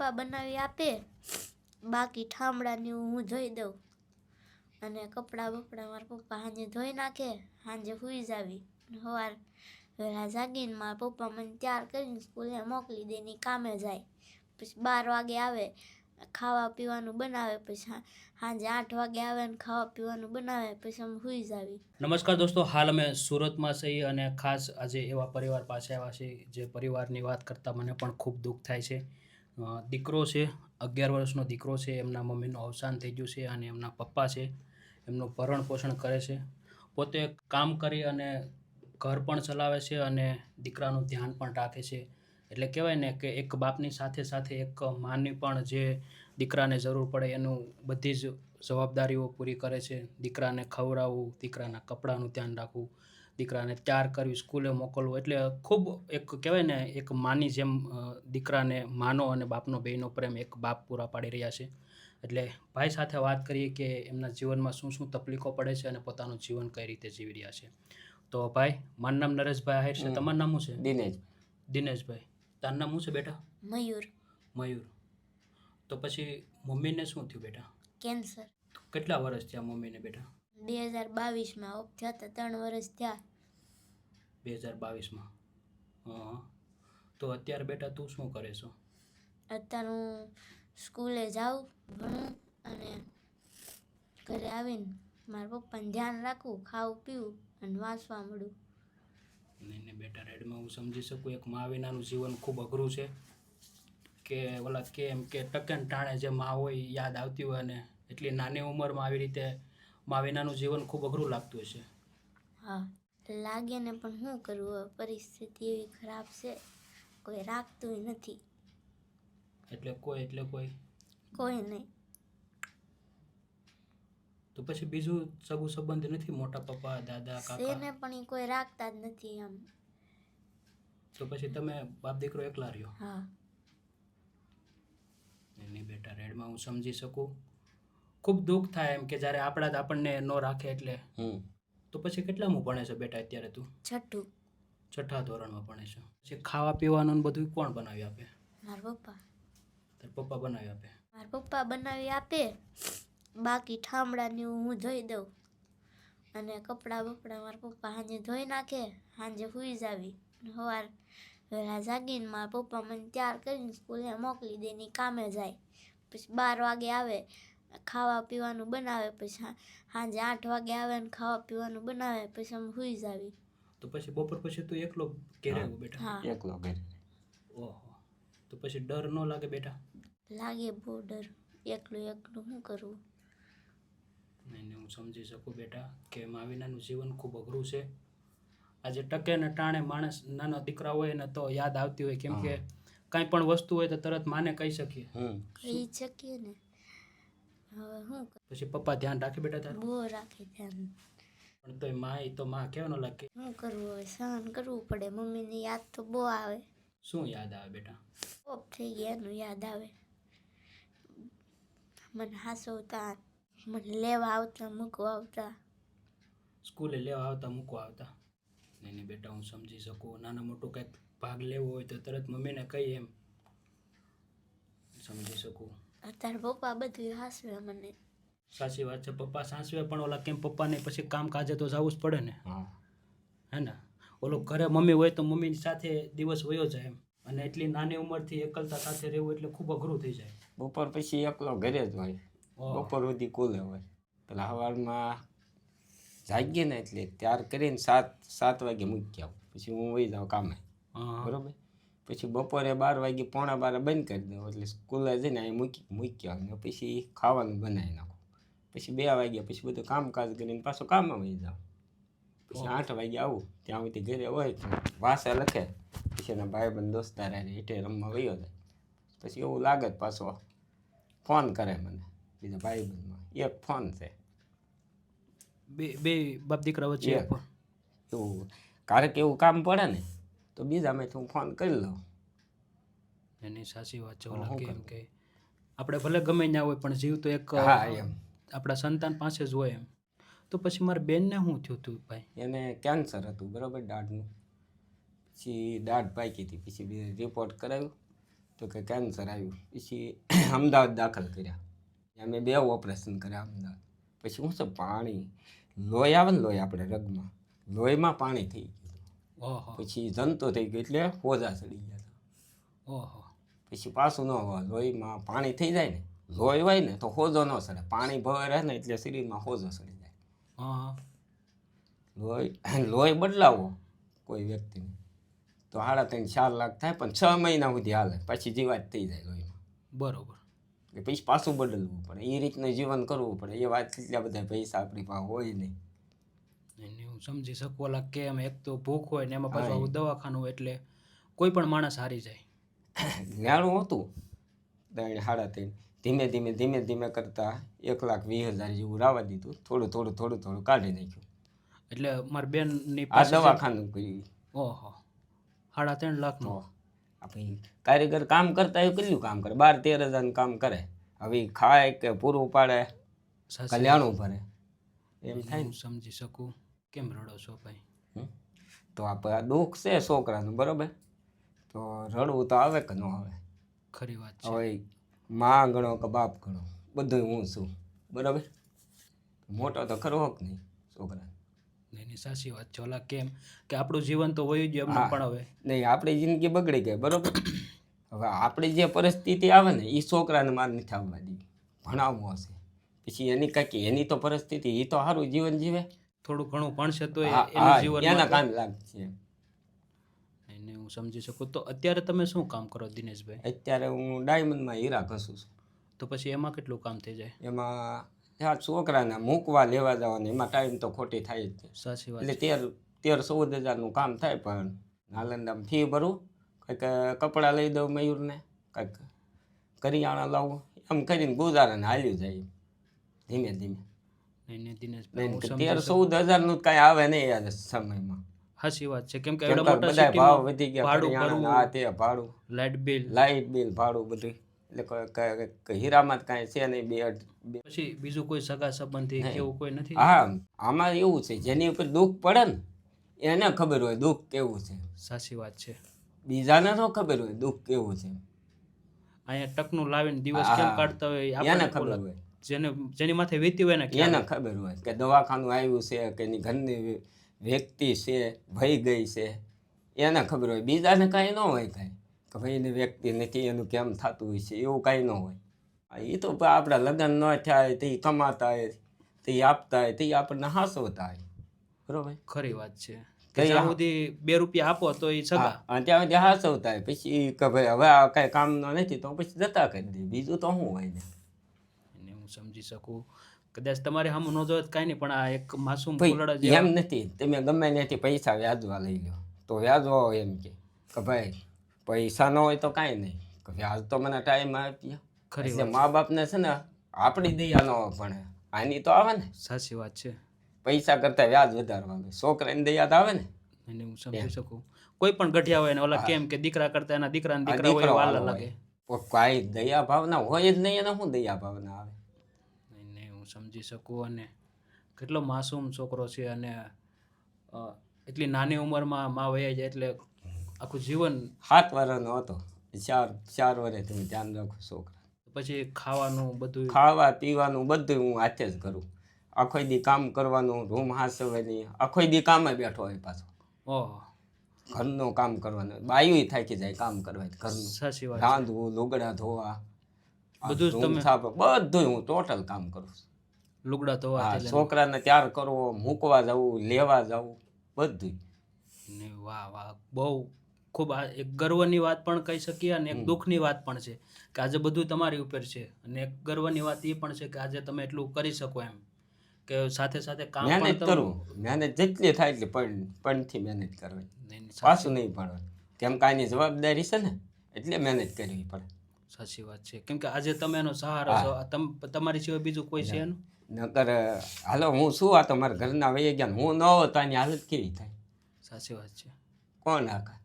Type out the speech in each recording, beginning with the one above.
પપ્પા બનાવી આપે. બાકી ઠામડાની હું ધોઈ દઉં. અને કપડાં બપડા મારા પપ્પા સાંજે ધોઈ નાખે સાંજે સૂઈ જાવી. સવાર વહેલા જાગીને મારા પપ્પા મને તૈયાર કરીને સ્કૂલે મોકલી દે ને કામે જાય. પછી બાર વાગે આવે, ખાવા પીવાનું બનાવે, પછી સાંજે આઠ વાગે આવે ને ખાવા પીવાનું બનાવે, પછી અમે સુઈ જાવી. નમસ્કાર દોસ્તો, હાલ અમે સુરતમાં છીએ અને ખાસ આજે એવા પરિવાર પાસે આવ્યા છે જે પરિવારની વાત કરતાં મને પણ ખૂબ દુઃખ થાય છે. દીકરો છે, અગિયાર વર્ષનો દીકરો છે, એમના મમ્મીનું અવસાન થઈ ગયું છે અને એમના પપ્પા છે, એમનું ભરણ પોષણ કરે છે. પોતે કામ કરી અને ઘર પણ ચલાવે છે અને દીકરાનું ધ્યાન પણ રાખે છે. એટલે કહેવાય ને કે એક બાપની સાથે સાથે એક માની પણ જે દીકરાને જરૂર પડે એનું બધી જ જવાબદારીઓ પૂરી કરે છે. દીકરાને ખવડાવવું, દીકરાના કપડાનું ધ્યાન રાખવું દીકરાને ત્યાર કરવી સ્કૂલે મોકલવું એટલે ખૂબ એક કહેવાય ને એક માની જેમ દીકરાને માનો અને બાપનો બેનો પ્રેમ એક બાપ પૂરા પાડી રહ્યા છે. એટલે ભાઈ સાથે વાત કરીએ કે એમના જીવનમાં શું શું તકલીફો પડે છે અને પોતાનું જીવન કઈ રીતે જીવી રહ્યા છે. તો ભાઈ મારું નામ નરેશભાઈ આહિર છે. તમારું નામ શું છે? દિનેશ. દિનેશભાઈ. તારું નામ શું છે બેટા? મયુર. મયુર. તો પછી મમ્મીને શું થયું બેટા? કેન્સર. કેટલા વર્ષ થયા મમ્મીને બેટા? બે હજાર બાવીસમાં ઓફ થયા હતા ત્રણ વર્ષ થયા. બે હજાર બાવીસમાં. હા. તો અત્યારે બેટા તું શું કરે છો? અત્યારે હું સ્કૂલે જાઉં ભણું અને ઘરે આવીને મારા પપ્પાને ધ્યાન રાખું ખાવું પીવું અને વાંચવા મળું. નહીં નહીં બેટા રેડમાં હું સમજી શકું એક મા વિનાનું જીવન ખૂબ અઘરું છે. કે ઓલા કે એમ કે ટકેન ટાણે જે મા હોય યાદ આવતી હોય અને એટલી નાની ઉંમરમાં આવી રીતે મા વિનાનું જીવન ખૂબ અઘરું લાગતું હશે. હા. લાગે ને પણ શું કરવું હવે પરિસ્થિતિ એવી ખરાબ છે. કોઈ રાખતું નથી. એટલે કોઈ એટલે કોઈ? કોઈ નહીં. તો પછી બીજું સગું સંબંધ નથી મોટા પપ્પા દાદા કાકા? એને પણ એ કોઈ રાખતા જ નથી આમ તો પછી તમે બાપ દીકરો એકલા રહ્યો? હા. નહીં બેટા રેડમાં હું સમજી શકું. ખૂબ દુઃખ થાય એમ કે જ્યારે આપણા જ આપણને ન રાખે એટલે. હમ. તો પછી કેટલામાં ભણે છે બેટા અત્યારે તું? છઠ્ઠું. છઠ્ઠા ધોરણમાં ભણે છે. પછી ખાવા પીવાનું ને બધું કોણ બનાવી આપે? મારા પપ્પા. તાર પપ્પા બનાવી આપે? મારા પપ્પા બનાવી આપે. બાકી ઠામડાની હું ધોઈ દઉં. અને કપડાં બપડા મારા પપ્પા સાંજે ધોઈ નાખે સાંજે સૂઈ જાવી. સવાર વહેલા જાગીને મારા પપ્પા મને તૈયાર કરીને સ્કૂલે મોકલી દે ને કામે જાય. પછી બાર વાગે આવે ખાવા પીવાનું બનાવે પછી સાંજે આઠ વાગે આવે ને ખાવા પીવાનું બનાવે પછી અમે સુઈ જાવી. તો પછી બપોર પછી તું એકલો ઘેરે આવ્યો બેટા હા. એકલો ઘેરે. ઓહો. તો પછી ડર ન લાગે બેટા લાગે બહુ ડર. એકલું એકલું શું કરવું નહીં નહીં હું સમજી શકું બેટા કે મા વિનાનું જીવન ખૂબ અઘરું છે. આજે ટકે ને ટાણે માણસ નાના દીકરા હોય ને તો યાદ આવતી હોય કેમ કે કાંઈ પણ વસ્તુ હોય તો તરત માને કહી શકીએ. હમ. કહી શકીએ ને. હવે શું પછી પપ્પા ધ્યાન રાખે બેટા તારું? બહુ રાખે ધ્યાન. પણ તોયમાં એ તો માં કેવાનો લાગે? શું કરવું હવે? સહન કરવું પડે. મમ્મીની યાદ તો બહુ આવે. શું યાદ આવે બેટા? ઓફ થઈ ગયા એનું યાદ આવે. મને હાસવતા મને લેવા આવતા મૂકવા આવતા. સ્કૂલે લેવા આવતા મૂકવા આવતા. નહીં નહીં બેટા હું સમજી શકું. નાના મોટું કંઈક ભાગ લેવો હોય તો તરત મમ્મીને કહી એમ. સમજી શકું. અત્યારે પપ્પા બધું હાસવે મને. સાચી વાત છે પપ્પા સાસવે પણ ઓલા કેમ પપ્પાને પછી કામ કાજે તો જવું જ પડે ને. હા. હે ને? ઓલો ઘરે મમ્મી હોય તો મમ્મીની સાથે દિવસ વયો જાય એમ. અને એટલી નાની ઉંમરથી એકલતા સાથે રહેવું એટલે ખૂબ અઘરું થઈ જાય. બપોર પછી એકલો ઘરે જ હોય. બપોર સુધી કુલે હોય. પેલા સવારમાં જાગીએ ને એટલે ત્યાર કરીને સાત સાત વાગે મૂકી આવું. પછી હું વહી જાઉં કામે. હા. બરોબર? પછી બપોરે બાર વાગે પોણા બાર બંધ કરી દઉં એટલે સ્કૂલે જઈને અહીં મૂકી મૂક્યો આવું ને પછી ખાવાનું બનાવી નાખું. પછી બે વાગ્યા પછી બધું કામકાજ કરીને પાછું કામમાં વહી જાઉં. પછી આઠ વાગે આવું. ત્યાં સુધી ઘરે હોય તો વાસે લખે. પછી એના ભાઈ બંધ દોસ્તાર હેઠે રમવા વયો જાય. પછી એવું લાગે પાછો ફોન કરે મને બીજા ભાઈ બંધમાં એક ફોન છે. બે બે બાપ દીકરા વચ્ચે એવું એવું. કે એવું કામ પડે ને. તો બીજા બીજામાંથી હું ફોન કરી લઉં. એની સાચી વાત છે હા, કેમ કે આપણે ભલે ગમે ના હોય પણ જીવ તો એક હા એમ. આપણા સંતાન પાસે જ હોય એમ. તો પછી મારા બેનને શું થયું હતું ભાઈ? એને કેન્સર હતું બરાબર દાઢનું. પછી દાઢ પાકી હતી પછી બે રિપોર્ટ કરાવ્યું તો કે કેન્સર આવ્યું. પછી અમદાવાદ દાખલ કર્યા. અમે મેં બે ઓપરેશન કર્યા અમદાવાદ. પછી શું છે પાણી લોહી આવે ને લોહી આપણે રગમાં લોહીમાં પાણી થઈ ગયું. પછી જંતુ થઈ ગયો એટલે હોજા ચડી ગયા હતા. ઓહો. પછી પાછું ન હોય લોહીમાં પાણી થઈ જાય ને લોહી હોય ને તો હોજો ન સડે પાણી ભવે રહે ને એટલે શરીરમાં હોજો સડી જાય. લોહી લોહી બદલાવો કોઈ વ્યક્તિને. તો સાડા ત્રણ ચાર લાખ થાય પણ છ મહિના સુધી હાલે પછી જીવાત થઈ જાય લોહીમાં. બરોબર. એટલે પછી પાછું બદલવું પડે. એ રીતનું જીવન કરવું પડે. એ વાત એટલા બધા પૈસા આપણી પાસે હોય નહીં. એને હું સમજી શકું ઓલા કે એમ એક તો ભૂખ હોય ને એમાં પાછું આવું દવાખાનું હોય એટલે કોઈ પણ માણસ હારી જાય. નાણું હતું. ત્રણ સાડા ત્રણ ધીમે ધીમે ધીમે ધીમે કરતાં એક લાખ વીસ હજાર જેવું રાવા દીધું. થોડું થોડું થોડું થોડું કાઢી નાખ્યું. એટલે મારી બેનની આ દવાખાનું કર્યું ઓહો. સાડા ત્રણ લાખનું? આપણે કારીગર કામ કરતા એ કેટલું કામ કરે? બાર તેર હજારનું કામ કરે. હવે ખાય કે પૂરું પાડે? કલ્યાણું ભરે. એમ. થાય હું સમજી શકું. કેમ રડો છો ભાઈ? તો આપણે આ દુઃખ છે છોકરાનું બરોબર? તો રડવું તો આવે કે ન આવે? ખરી વાત છે. હવે માં ગણો કે બાપ ગણો બધું હું છું બરાબર? મોટો તો ખરો હોક નહીં છોકરા એની સાચી વાત છે. ઓલા કેમ કે આપણું જીવન તો વયું જ એમને પણ હવે. નહીં આપણી જિંદગી બગડી ગઈ બરોબર? હવે આપણી જે પરિસ્થિતિ આવે ને એ છોકરાને માર નથી આવવા દી ભણાવવું હશે. પછી એની કાંઈક એની તો પરિસ્થિતિ એ તો સારું જીવન જીવે. થોડું ઘણું ભણશે તો એનું જીવન કામ લાગશે એને હું સમજી શકું. તો અત્યારે તમે શું કામ કરો દિનેશભાઈ? અત્યારે હું ડાયમંડમાં હીરા ઘસું છું. તો પછી એમાં કેટલું કામ થઈ જાય? એમાં આ છોકરાને મૂકવા લેવા જવાનું એમાં ટાઈમ તો ખોટી થાય જ છે. સાચી વાત એટલે તેર તેર ચૌદ હજારનું કામ થાય પણ નાલંદામાં ફી ભરું કંઈક કપડાં લઈ દઉં મયુરને કંઈક કરિયાણા લાવું એમ કરીને ગુજારાને હાલ્યું જાય ધીમે ધીમે. એને દિનેશભાઈ તેર ચૌદ હજારનું કઈ આવે નહીં યાર સમયમાં. સાચી વાત છે. કેમ કે એવડા મોટા બધા ભાવ વધી ગયા ભાડું ભરવું. આ તે ભાડું. લાઇટ બિલ લાઇટ બિલ ભાડું બધું એટલે હીરામાં કાંઈ છે નહીં બે પછી બીજું કોઈ સગા સંબંધી એવું કોઈ નથી? હા આમાં એવું છે જેની ઉપર દુઃખ પડે ને એને ખબર હોય દુઃખ કેવું છે. સાચી વાત છે. બીજાને ન ખબર હોય દુઃખ કેવું છે. અહીંયા ટકનું લાવીને દિવસ કેમ કાઢતા હોય એને ખબર. હોય. જેને જેની માથે વીતી હોય ને એને ખબર હોય કે દવાખાનું આવ્યું છે કે એની ઘરની વ્યક્તિ છે ભઈ ગઈ છે એને ખબર હોય. બીજાને કાંઈ ન હોય કાંઈ. કે ભાઈ એની વ્યક્તિ નથી એનું કેમ થતું હોય છે એવું કાંઈ ન હોય. એ તો આપણા લગ્ન ન થાય તે કમાતા હોય તે આપતા હોય તે આપણને હાસવતા હોય. બરોબર? ખરી વાત છે. કઈ આ- સુધી બે રૂપિયા આપો તો એ સગા. અને ત્યાં સુધી હાસવતા હોય. પછી કે ભાઈ હવે આ કાંઈ કામનો નથી તો પછી જતા કરી દે બીજું તો શું હોય ને? સમજી શકું? કદાચ તમારે હમ ન જોત કાંઈ નહીં પણ આ એક માસૂમ ફૂલડા એમ નથી. તમે ગમે ત્યાંથી પૈસા વ્યાજવા લઈ લો. તો વ્યાજવા હોય એમ કે. કે ભાઈ પૈસા ન હોય તો કાંઈ નહીં. કે વ્યાજ તો મને ટાઈમ આપ્યા. ખરી મા બાપને છે ને આપણી દયા ન ભણે આની તો આવે ને. સાચી વાત છે. પૈસા કરતા વ્યાજ વધારવા આવે. છોકરાની દયા તો આવે ને. એને હું સમજી શકું. કોઈ પણ ગઠિયા હોય ને ઓલા કેમ કે દીકરા કરતા એના દીકરાને દીકરા હોય વાલા લાગે. કોઈ દયા ભાવના હોય જ નહીં એને શું દયા ભાવના આવે? સમજી શકું અને કેટલો માસૂમ છોકરો છે અને એટલી નાની ઉંમરમાં માં વયા જાય એટલે આખું જીવન સાત વર્ષનો હતો. ચાર ચાર વર્ષે તમે ધ્યાન રાખો છોકરા. પછી ખાવાનું બધું ખાવા પીવાનું બધું હું હાથે જ કરું. આખો દી કામ કરવાનું રૂમ હાસવાની આખો દી કામે બેઠો હોય પાછો. ઓહ ઘરનું કામ કરવાનું. બાયું થાકી જાય કામ કરવા ઘરનું. રાંધવું લુગડા ધોવા બધું બધું હું ટોટલ કામ કરું છું. લુગડા ધોવા હા, છોકરાને તૈયાર કરવો મૂકવા જવું લેવા જવું બધું ને વાહ વાહ બહુ ખૂબ એક ગર્વની વાત પણ કહી શકીએ અને એક દુઃખની વાત પણ છે કે આજે બધું તમારી ઉપર છે. અને એક ગર્વની વાત એ પણ છે કે આજે તમે એટલું કરી શકો એમ. કે સાથે સાથે કામ પણ મહેનત કરવું મહેનત જેટલી થાય એટલી પણ પણથી મહેનત કરવી. પાછું નહીં પડે. કેમ કે આની જવાબદારી છે ને એટલે મહેનત કરવી પડે. સાચી વાત છે. કેમ કે આજે તમે એનો સહારો છો તમ તમારી સિવાય બીજું કોઈ છે એનું? નકર હાલો હું શું આ તમારા ઘરના વહી ગયા હું ન હોત એની આની હાલત કેવી થાય? સાચી વાત છે. કોણ આખા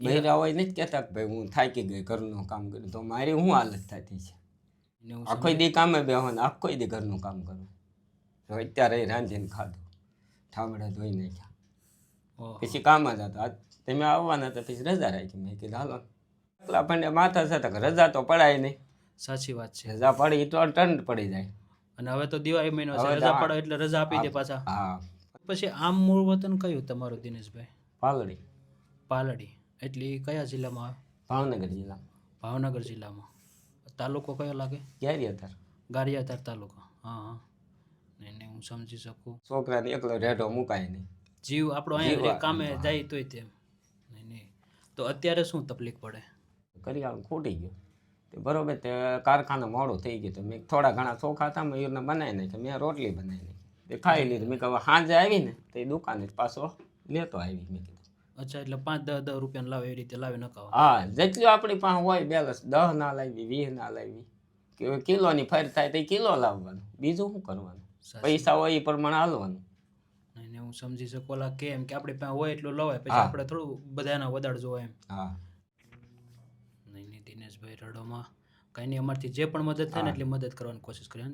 બહેરા હોય નથી કહેતા કે ભાઈ હું થાકી ગઈ ઘરનું કામ કર્યું. તો મારી શું હાલત થતી છે? આખો દી કામે બેહવાનું ને આખો દી ઘરનું કામ કરું. તો અત્યારે રાંધીને ખાધું. ઠામડા ધોઈ નાખ્યા. પછી કામ જ હતા. તમે આવવાના હતા પછી રજા રાખી. મેં કીધું હાલો. પેલા પણ માથા છે કે રજા તો પડાય નહીં. સાચી વાત છે. રજા પડી તો ટંડ પડી જાય. અને હવે તો દિવાળી મહિનો છે રજા પડે એટલે રજા આપી દે પાછા. હા. પછી આમ મૂળ વતન કયું તમારું દિનેશભાઈ? પાલડી. પાલડી. એટલે કયા જિલ્લામાં આવે? ભાવનગર જિલ્લા. ભાવનગર જિલ્લામાં. તાલુકો કયો લાગે? ગારિયાધાર. ગારિયાધાર તાલુકો. હા હા. નહીં નહીં હું સમજી શકું. છોકરાને એકલો રેડો મુકાય નહીં. જીવ આપણો અહીંયા કામે જાય તોય તેમ. નહીં નહીં. તો અત્યારે શું તકલીફ પડે? કરિયાણું ખૂટી ગયું. તે બરોબર તે કારખાના મોડું થઈ ગયું. તો મેં થોડા ઘણા ચોખા હતા મેં એને બનાવી નાખ્યા. મેં રોટલી બનાવી નાખી. તે ખાઈ લીધું. મેં કહ્યું સાંજે આવી ને તો દુકાને પાછો લેતો આવી. મેં કીધું. અચ્છા એટલે પાંચ દસ દસ રૂપિયા લાવે એવી રીતે લાવી નખાવ. હા જેટલું આપણી પાસે હોય બેલેન્સ દહ ના લાવી વીસ ના લાવી કે કિલોની ફેર થાય તો કિલો લાવવાનું. બીજું શું કરવાનું? પૈસા હોય એ પ્રમાણે હાલવાનું. હું સમજી શકું. ઓલા કેમ કે આપણી પાસે હોય એટલું લવાય પછી. આપણે થોડું બધાના વધારે જોવાય એમ. હા. દિનેશભાઈ રડોમાં. કંઈ નહીં અમારથી જે પણ મદદ થાય ને એટલી મદદ કરવાની કોશિશ કરીએ.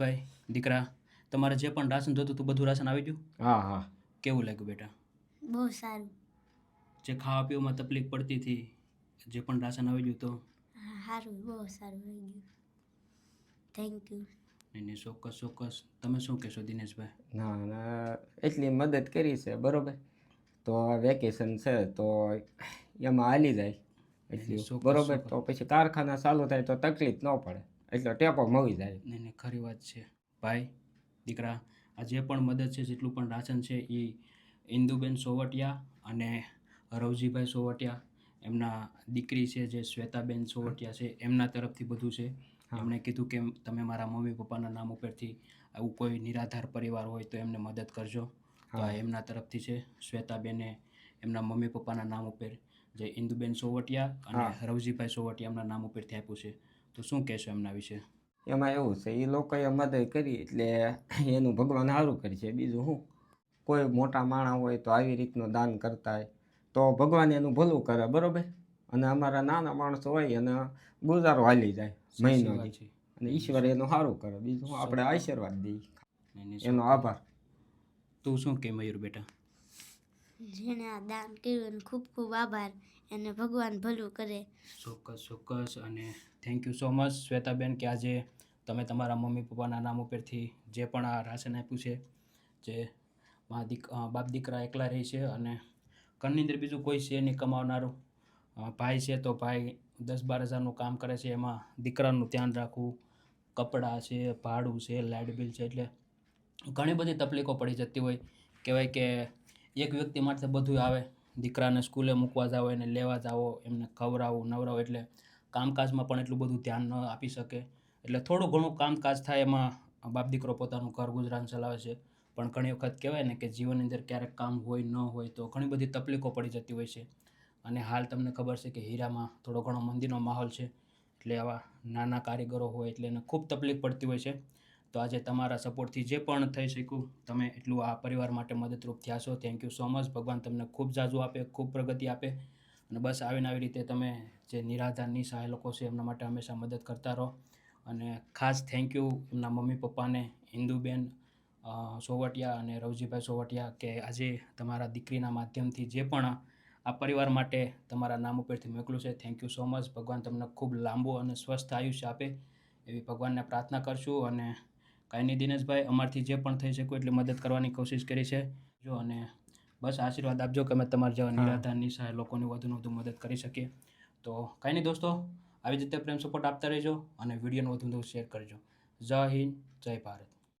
દિનેશભાઈ દીકરા તમારે જે પણ રાશન જોતું હતું બધું રાશન આવી ગયું હા હા. કેવું લાગ્યું બેટા? બહુ સારું. જે ખાવા પીવામાં તકલીફ પડતી હતી જે પણ રાશન આવી ગયું તો? હા, સારું બહુ સારું આવી ગયું થેન્ક યુ નહીં નહીં ચોક્કસ ચોક્કસ. તમે શું કહેશો દિનેશભાઈ? ના ના એટલી મદદ કરી છે બરોબર. તો વેકેશન છે તો એમાં હાલી જાય. એટલી બરોબર તો પછી કારખાના ચાલુ થાય તો તકલીફ ન પડે. એટલે ટેકો મળી જાય. નહીં નહીં ખરી વાત છે. ભાઈ દીકરા આ જે પણ મદદ છે જેટલું પણ રાશન છે એ ઇન્દુબેન સોવટિયા અને રવજીભાઈ સોવટિયા એમના દીકરી છે જે શ્વેતાબેન સોવટિયા છે એમના તરફથી બધું છે. એમણે કીધું કે તમે મારા મમ્મી પપ્પાના નામ ઉપરથી આવું કોઈ નિરાધાર પરિવાર હોય તો એમને મદદ કરજો. તો આ એમના તરફથી છે. શ્વેતાબેને એમના મમ્મી પપ્પાના નામ ઉપર જે ઇન્દુબેન સોવટિયા અને. રવજીભાઈ સોવટિયા એમના નામ ઉપરથી આપ્યું છે. તો શું કહેશો એમના વિશે? એમાં એવું છે એ લોકોએ મદદ કરી એટલે એનું ભગવાન સારું કરશે. બીજું શું કોઈ મોટા માણસ હોય તો આવી રીતનું દાન કરતા હોય તો ભગવાન એનું ભલું કરે બરોબર? અને અમારા નાના માણસો હોય અને ગુજારો હાલી જાય મહિનો અને ઈશ્વર એનું સારું કરે. બીજું આપણે આશીર્વાદ દઈએ. એનો આભાર. તું શું કે મયુર બેટા? જેને આ દાન કર્યું ખૂબ ખૂબ આભાર. એને ભગવાન ભલું કરે. ચોક્કસ ચોક્કસ. અને thank you so much Shwetaben, કે આજે તમે તમારા મમ્મી પપ્પાના નામ ઉપરથી જે પણ આ રાશન આપ્યું છે, જે મા દીક બાપ દીકરા એકલા રહી છે અને ઘરની અંદર બીજું કોઈ છે નહીં કમાવનારું. ભાઈ છે તો ભાઈ દસ બાર હજારનું કામ કરે છે, એમાં દીકરાનું ધ્યાન રાખવું, કપડાં છે, ભાડું છે, લાઇટ બિલ છે, એટલે ઘણી બધી તકલીફો પડી જતી હોય. કહેવાય કે એક વ્યક્તિ માટે બધું આવે. દીકરાને સ્કૂલે મૂકવા જાઓ, એને લેવા જાવો એમને ખવડાવવું નવરાવો એટલે કામકાજમાં પણ એટલું બધું ધ્યાન ન આપી શકે. એટલે થોડું ઘણું કામકાજ થાય એમાં બાપ દીકરો પોતાનું ઘર ગુજરાન ચલાવે છે. પણ ઘણી વખત કહેવાય ને કે જીવનની અંદર ક્યારેક કામ હોય, ન હોય તો ઘણી બધી તકલીફો પડી જતી હોય છે. અને હાલ તમને ખબર છે કે હીરામાં થોડો ઘણો મંદીનો માહોલ છે. એટલે આવા નાના કારીગરો હોય એટલે એને ખૂબ તકલીફ પડતી હોય છે. તો આજે તમારા સપોર્ટથી જે પણ થઈ શક્યું, તમે એટલું આ પરિવાર માટે મદદરૂપ થયા છો. થેન્ક યુ સો મચ ભગવાન તમને ખૂબ જાજુ આપે, ખૂબ પ્રગતિ આપે. અને બસ આવીને આવી રીતે તમે જે નિરાધાર નિસહાય લોકો છે, એમના માટે હંમેશા મદદ કરતા રહો. અને ખાસ થેન્ક યુ એમના મમ્મી પપ્પાને, હિન્દુબેન સોવટિયા અને રવજીભાઈ સોવટિયા કે આજે તમારા દીકરીના માધ્યમથી જે પણ આ પરિવાર માટે તમારા નામ ઉપરથી મોકલું છે. થેન્ક યુ સો મચ ભગવાન તમને ખૂબ લાંબુ અને સ્વસ્થ આયુષ્ય આપે. એવી ભગવાનને પ્રાર્થના કરશું અને કાંઈ નહીં દિનેશભાઈ અમારથી જે પણ થઈ શકું એટલી મદદ કરવાની કોશિશ કરી છે. જો અને બસ આશીર્વાદ આપજો કે અમે તમારા જેવા. નિરાધાર નિસહાય લોકોની વધુને વધુ મદદ કરી શકીએ. તો કાંઈ નહીં દોસ્તો આવી જ રીતે પ્રેમ સપોર્ટ આપતા રહેજો અને વિડીયોને વધુ વધુ શેર કરજો. જય હિન્દ જય ભારત.